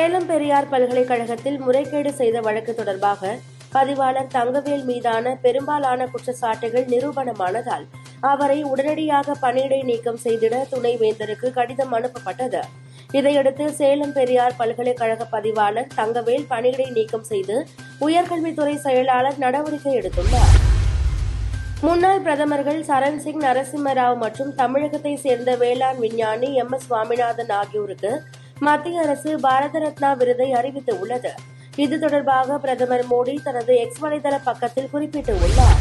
சேலம் பெரியார் பல்கலைக்கழகத்தில் முறைகேடு செய்த வழக்கு தொடர்பாக பதிவாளர் தங்கவேல் மீதான பெரும்பாலான குற்றச்சாட்டுகள் நிரூபணமானதால் அவரை உடனடியாக பணியிடை நீக்கம் செய்திட துணைவேந்தருக்கு கடிதம் அனுப்பப்பட்டது. இதையடுத்து சேலம் பெரியார் பல்கலைக்கழக பதிவாளர் தங்கவேல் பணியிடை நீக்கம் செய்து உயர்கல்வித்துறை செயலாளர் நடவடிக்கை எடுத்துள்ளார். முன்னாள் பிரதமர்கள் சரண் சிங் நரசிம்மராவ் மற்றும் தமிழகத்தை சேர்ந்த வேளாண் விஞ்ஞானி எம் எஸ் சுவாமிநாதன் ஆகியோருக்கு மத்திய அரசு பாரத ரத்னா விருதை அறிவித்துள்ளது. இது தொடர்பாக பிரதமர் மோடி தனது எக்ஸ் வலைதள பக்கத்தில் குறிப்பிட்டுள்ளார்.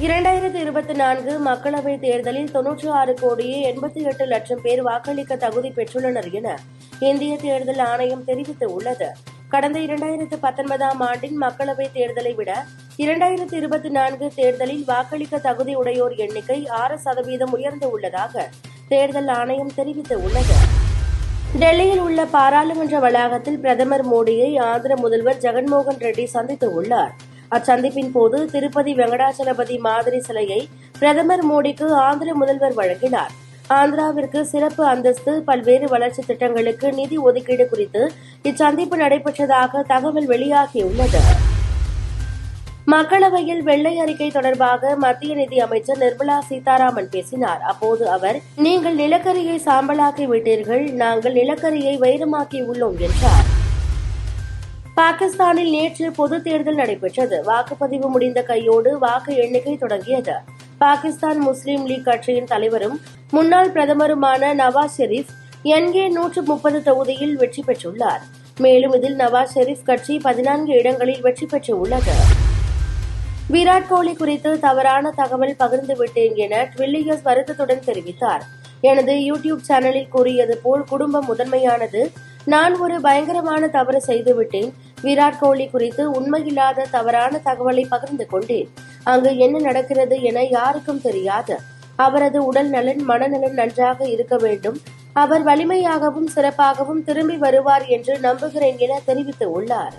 இரண்டாயிரத்தி இருபத்தி நான்கு மக்களவைத் தேர்தலில் தொன்னூற்றி ஆறு கோடியே எண்பத்தி எட்டு லட்சம் பேர் வாக்களிக்க தகுதி பெற்றுள்ளனர் என இந்திய தேர்தல் ஆணையம் தெரிவித்துள்ளது. கடந்த இரண்டாயிரத்து பத்தொன்பதாம் ஆண்டின் மக்களவைத் தேர்தலை விட இரண்டாயிரத்து இருபத்தி நான்கு தேர்தலில் வாக்களிக்க தகுதியுடையோர் எண்ணிக்கை ஆறு சதவீதம் உயர்ந்து உள்ளதாக தேர்தல் ஆணையம் தெரிவித்துள்ளது. டெல்லியில் உள்ள பாராளுமன்ற வளாகத்தில் பிரதமர் மோடியை ஆந்திர முதல்வர் ஜெகன்மோகன் ரெட்டி சந்தித்து உள்ளார். அச்சந்திப்பின் போது திருப்பதி வெங்கடாச்சலபதி மாதிரி சிலையை பிரதமர் மோடிக்கு ஆந்திர முதல்வர் வழங்கினார். ஆந்திராவிற்கு சிறப்பு அந்தஸ்து பல்வேறு வளர்ச்சி திட்டங்களுக்கு நிதி ஒதுக்கீடு குறித்து இச்சந்திப்பு நடைபெற்றதாக தகவல் வெளியாகியுள்ளது. மக்களவையில் வெள்ளை அறிக்கை தொடர்பாக மத்திய நிதி அமைச்சர் நிர்மலா சீதாராமன் பேசினார். அப்போது அவர் நீங்கள் நிலக்கரியை சாம்பலாக்கி விட்டீர்கள் நாங்கள் நிலக்கரியை வைரமாக்கி உள்ளோம் என்றார். பாகிஸ்தானில் நேற்று பொது தேர்தல் நடைபெற்றது. வாக்குப்பதிவு முடிந்த கையோடு வாக்கு எண்ணிக்கை தொடங்கியது. பாகிஸ்தான் முஸ்லீம் லீக் கட்சியின் தலைவரும் முன்னாள் பிரதமருமான நவாஸ் ஷெரீப் என்கே நூற்று முப்பது தொகுதியில் வெற்றி பெற்றுள்ளார். மேலும் இதில் நவாஸ் ஷெரீப் கட்சி பதினான்கு இடங்களில் வெற்றி பெற்றுள்ளது. விராட் கோலி குறித்து தவறான தகவல் பகிர்ந்து விட்டேன் என ட்வில்லியர்ஸ் வருத்தத்துடன் தெரிவித்தார். எனது யூடியூப் சேனலில் கூறியது போல் குடும்பம் முதன்மையானது. நான் ஒரு பயங்கரமான தவறு செய்துவிட்டேன் விராட் கோலி குறித்து உண்மையில்லாத தவறான தகவலை பகிர்ந்து கொண்டேன். அங்கு என்ன நடக்கிறது என யாருக்கும் தெரியாது. அவரது உடல் நலன் மனநலன் நன்றாக இருக்க வேண்டும். அவர் வலிமையாகவும் சிறப்பாகவும் திரும்பி வருவார் என்று நம்புகிறேன் என தெரிவித்துள்ளார்